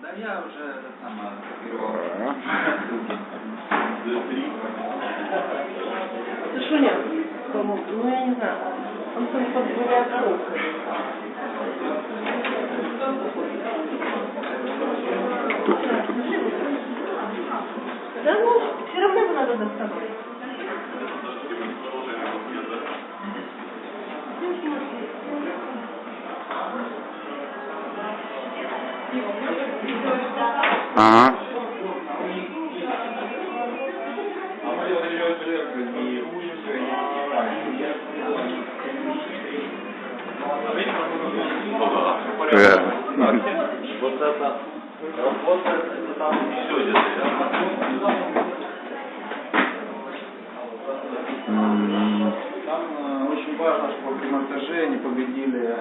Да я уже это самое. Это Шуня, по-моему, ну я не знаю. Он там подбирает коробку. Да ну, все равно его надо доставать. Верно. Вот это работа, это там все. Там э, очень важно, чтобы при монтаже не повредили